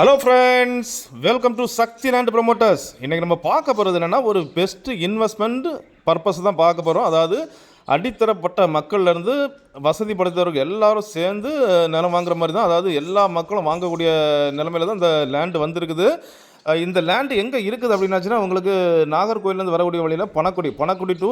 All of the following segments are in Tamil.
Hello friends welcome to Sakthi land promoters இன்றைக்கி நம்ம பார்க்க போகிறது என்னென்னா ஒரு பெஸ்ட்டு இன்வெஸ்ட்மெண்ட் பர்பஸ் தான் பார்க்க போகிறோம் அதாவது அடித்தரப்பட்ட மக்கள்லேருந்து வசதி படைத்தவர்கள் எல்லாரும் சேர்ந்து நிலம் வாங்குற மாதிரி தான். அதாவது எல்லா மக்களும் வாங்கக்கூடிய நிலமையில தான் இந்த லேண்டு வந்திருக்குது. இந்த லேண்டு எங்கே இருக்குது அப்படின்னாச்சுன்னா உங்களுக்கு நாகர்கோயிலேருந்து வரக்கூடிய வழியில் பணக்குடி. பணக்குடி டு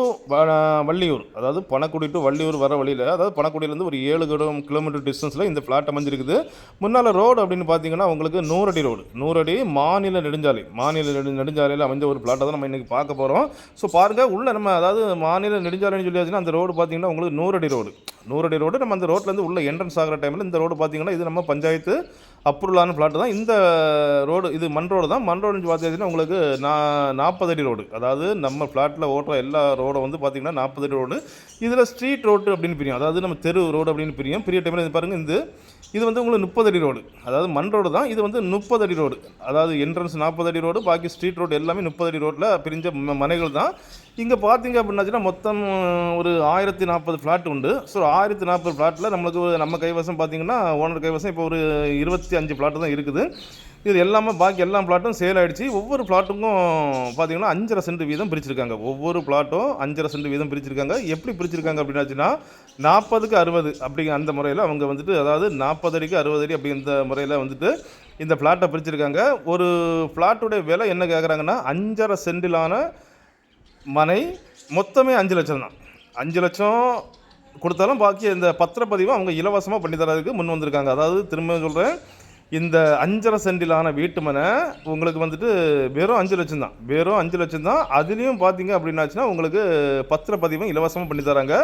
வள்ளியூர். அதாவது பணக்குடி டு வள்ளியூர் வர வழியில் அதாவது பணக்குடியிலேருந்து ஒரு ஏழு கிலோ கிலோமீட்டர் டிஸ்டன்ஸில் இந்த ஃப்ளாட் அமைஞ்சிருக்குது. முன்னால் ரோடு அப்படின்னு பார்த்தீங்கன்னா உங்களுக்கு நூறடி ரோடு நூறடி மாநில நெடுஞ்சாலை. மாநில நெடு நெடுஞ்சாலையில் அமைஞ்ச ஒரு ஃப்ளாட்டை தான் நம்ம இன்றைக்கி பார்க்க போகிறோம் ஸோ பாருங்கள் உள்ளே நம்ம அதாவது மாநில நெடுஞ்சாலைன்னு சொல்லியாச்சுன்னா அந்த ரோடு பார்த்தீங்கன்னா உங்களுக்கு நூறடி ரோடு நூறடி ரோடு நம்ம அந்த ரோட்லேருந்து உள்ள என்ட்ரன்ஸ் ஆகிற டைமில் இந்த ரோடு பார்த்தீங்கன்னா இது நம்ம பஞ்சாயத்து அப்ரூவலான ஃப்ளாட்டு தான். இந்த ரோடு இது மண் ரோடு தான். மண் ரோடுன்னு பார்த்தீங்கன்னா உங்களுக்கு நான் நாற்பது அடி ரோடு. அதாவது நம்ம ஃப்ளாட்டில் ஓட்டுற எல்லா ரோடும் வந்து பார்த்தீங்கன்னா நாற்பது அடி ரோடு. இதில் ஸ்ட்ரீட் ரோடு அப்படின்னு பிரியும். அதாவது நம்ம தெரு ரோடு அப்படின்னு பிரியும். பிரிய டைமில் இது பாருங்கள் இந்த இது வந்து உங்களுக்கு முப்பது அடி ரோடு. அதாவது மண் ரோடு தான் இது வந்து முப்பது அடி ரோடு. அதாவது என்ட்ரன்ஸ் நாற்பது அடி ரோடு பாக்கி ஸ்ட்ரீட் ரோடு எல்லாமே முப்பது அடி ரோட்டில் பிரிஞ்ச ம- மனைகள் தான். இங்கே பார்த்தீங்க அப்படின்னாச்சுன்னா மொத்தம் ஒரு ஆயிரத்தி நாற்பது ஃப்ளாட் உண்டு. ஸோ ஆயிரத்தி நாற்பது ஃப்ளாட்டில் நம்மளுக்கு நம்ம கைவசம் பார்த்தீங்கன்னா ஓனர் கைவசம் இப்போ ஒரு இருபத்தி அஞ்சு ஃப்ளாட்டு தான் இருக்குது. இது எல்லாமே பாக்கி எல்லா பிளாட்டும் சேல் ஆகிடுச்சு ஒவ்வொரு பிளாட்டுக்கும் பார்த்தீங்கன்னா அஞ்சரை சென்ட் வீதம் பிரிச்சிருக்காங்க. ஒவ்வொரு பிளாட்டும் அஞ்சரை சென்ட் வீதம் பிரிச்சிருக்காங்க. எப்படி பிரிச்சிருக்காங்க அப்படின்னாச்சுன்னா நாற்பதுக்கு அறுபது அப்படிங்கிற அந்த முறையில் அவங்க வந்துட்டு அதாவது நாற்பது அடிக்கு அறுபது அடி அப்படி இந்த முறையில் வந்துட்டு இந்த பிளாட்டை பிரிச்சிருக்காங்க. ஒரு ஃப்ளாட்டுடைய விலை என்ன கேட்குறாங்கன்னா அஞ்சரை சென்டிலான மனை மொத்தமே அஞ்சு லட்சம் தான். அஞ்சு லட்சம் கொடுத்தாலும் பாக்கி இந்த பத்திரப்பதிவும் அவங்க இலவசமாக பண்ணி தரதுக்கு முன் வந்திருக்காங்க. அதாவது திரும்ப சொல்கிறேன் இந்த அஞ்சரை சென்டிலான வீட்டு மனை உங்களுக்கு வந்துட்டு வெறும் அஞ்சு லட்சம் தான். வெறும் அஞ்சு லட்சம் தான். அதுலேயும் பார்த்தீங்க அப்படின்னாச்சுன்னா உங்களுக்கு பத்திரப்பதிவும் இலவசமாக பண்ணி தராங்க.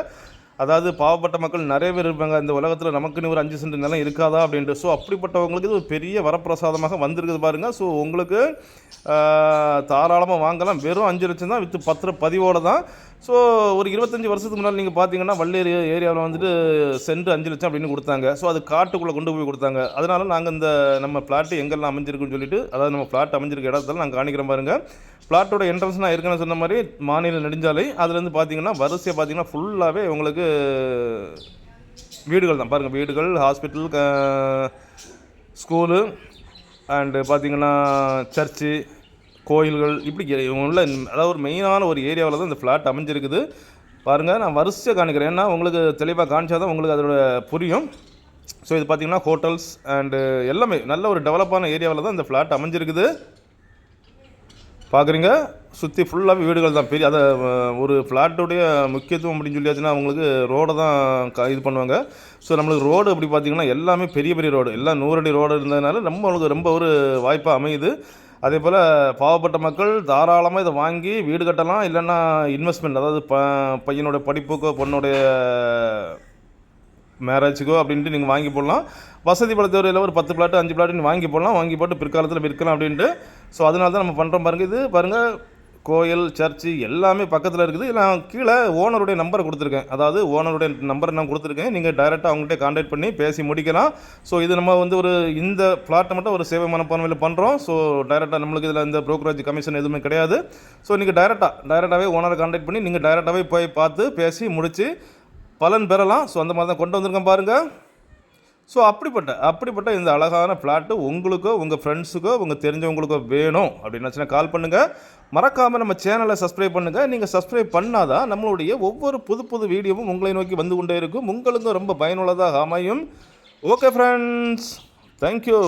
அதாவது பாவப்பட்ட மக்கள் நிறைய பேர் இருப்பாங்க இந்த உலகத்தில் நமக்குன்னு ஒரு அஞ்சு சென்ட் நிலம் இருக்காதா அப்படின்ட்டு. ஸோ அப்படிப்பட்டவங்களுக்கு இது ஒரு பெரிய வரப்பிரசாதமாக வந்திருக்குது பாருங்கள் ஸோ உங்களுக்கு தாராளமாக வாங்கலாம். வெறும் அஞ்சு லட்சம் தான் வித்து பத்திர பதிவோடு தான். ஸோ ஒரு இருபத்தஞ்சி வருஷத்துக்கு முன்னாடி நீங்கள் பார்த்தீங்கன்னா வள்ளேரி ஏரியாவில் வந்துட்டு சென்ட் அஞ்சு லட்சம் அப்படின்னு கொடுத்தாங்க. ஸோ அது காட்டுக்குள்ளே கொண்டு போய் கொடுத்தாங்க. அதனால நாங்கள் இந்த நம்ம பிளாட்டு எங்கெல்லாம் அமைஞ்சிருக்குன்னு சொல்லிட்டு அதாவது நம்ம பிளாட் அமைஞ்சிருக்க இடத்துல நாங்கள் காணிக்கிறோம் பாருங்கள் பிளாட்டோட என்ட்ரன்ஸ் நான் ஏற்கனவே சொன்ன மாதிரி மாநில நெடுஞ்சாலை. அதுலேருந்து பார்த்தீங்கன்னா வரிசையை பார்த்தீங்கன்னா ஃபுல்லாகவே உங்களுக்கு வீடுகள் தான். பாருங்கள் வீடுகள் ஹாஸ்பிட்டல் ஸ்கூலு அண்டு பார்த்தீங்கன்னா சர்ச்சு கோயில்கள் இப்படி உள்ள அதாவது ஒரு மெயினான ஒரு ஏரியாவில் தான் இந்த ஃப்ளாட் அமைஞ்சிருக்குது. பாருங்கள் நான் வரிசையாக காணிக்கிறேன் ஏன்னா உங்களுக்கு தெளிவாக காமிச்சா தான் உங்களுக்கு அதோட புரியும். ஸோ இது பார்த்தீங்கன்னா ஹோட்டல்ஸ் அண்டு எல்லாமே நல்ல ஒரு டெவலப்பான ஏரியாவில் தான் இந்த ஃப்ளாட் அமைஞ்சிருக்குது. பார்க்குறீங்க? சுற்றி ஃபுல்லாகவே வீடுகள் தான். பெரிய அதை ஒரு ஃப்ளாட்டுடைய முக்கியத்துவம் அப்படின்னு சொல்லியாச்சுன்னா அவங்களுக்கு ரோடை தான் க இது பண்ணுவாங்க. ஸோ நம்மளுக்கு ரோடு அப்படி பார்த்தீங்கன்னா எல்லாமே பெரிய பெரிய ரோடு எல்லாம் நூறடி ரோடு இருந்ததுனால நம்மளுக்கு ரொம்ப ஒரு வாய்ப்பாக அமையுது. அதே போல் பாவப்பட்ட மக்கள் தாராளமாக இதை வாங்கி வீடு கட்டலாம் இல்லைன்னா இன்வெஸ்ட்மெண்ட் அதாவது ப பையனுடைய படிப்புக்கோ பொண்ணுடைய மேரேஜுக்கோ அப்படின்ட்டு நீங்கள் வாங்கி போடலாம். வசதி படைத்தவரையில் ஒரு பத்து பிளாட்டு அஞ்சு பிளாட்டு நீங்கள் வாங்கி போடலாம். வாங்கி போட்டு பிற்காலத்தில் விற்கலாம் அப்படின்ட்டு. ஸோ அதனால தான் நம்ம பண்ணுறோம் பாருங்கள் இது பாருங்கள் கோயில் சர்ச்சு எல்லாமே பக்கத்தில் இருக்குது. நான் கீழே ஓனருடைய நம்பரை கொடுத்துருக்கேன். அதாவது ஓனருடைய நம்பரை நான் கொடுத்துருக்கேன். நீங்கள் டைரெக்டாக அவங்ககிட்ட காண்டாக்ட் பண்ணி பேசி முடிக்கலாம். ஸோ இது நம்ம வந்து ஒரு இந்த ஃப்ளாட்டை மட்டும் ஒரு சேவை மனப்பான்மையில் பண்ணுறோம் ஸோ டைரெக்டாக நம்மளுக்கு இதில் இந்த ப்ரோக்கரேஜ் கமிஷன் எதுவுமே கிடையாது. ஸோ நீங்கள் டைரெக்டாக டைரெக்டாகவே ஓனரை காண்டாக்ட் பண்ணி நீங்கள் டைரெக்டாகவே போய் பார்த்து பேசி முடித்து பலன் பெறலாம். ஸோ அந்த மாதிரி தான் கொண்டு வந்திருக்கேன் பாருங்கள் ஸோ அப்படிப்பட்ட அப்படிப்பட்ட இந்த அழகான ஃப்ளாட்டு உங்களுக்கோ உங்கள் ஃப்ரெண்ட்ஸுக்கோ உங்கள் தெரிஞ்சவங்களுக்கோ வேணும். அப்படின்னாச்சுன்னா கால் பண்ணுங்கள் மறக்காமல் நம்ம சேனலை சப்ஸ்கிரைப் பண்ணுங்கள் நீங்கள் சப்ஸ்கிரைப் பண்ணாதான் நம்மளுடைய ஒவ்வொரு புது புது வீடியோவும் உங்களை நோக்கி வந்து கொண்டே இருக்கும். உங்களுக்கும் ரொம்ப பயனுள்ளதாக அமையும். Okay friends thank you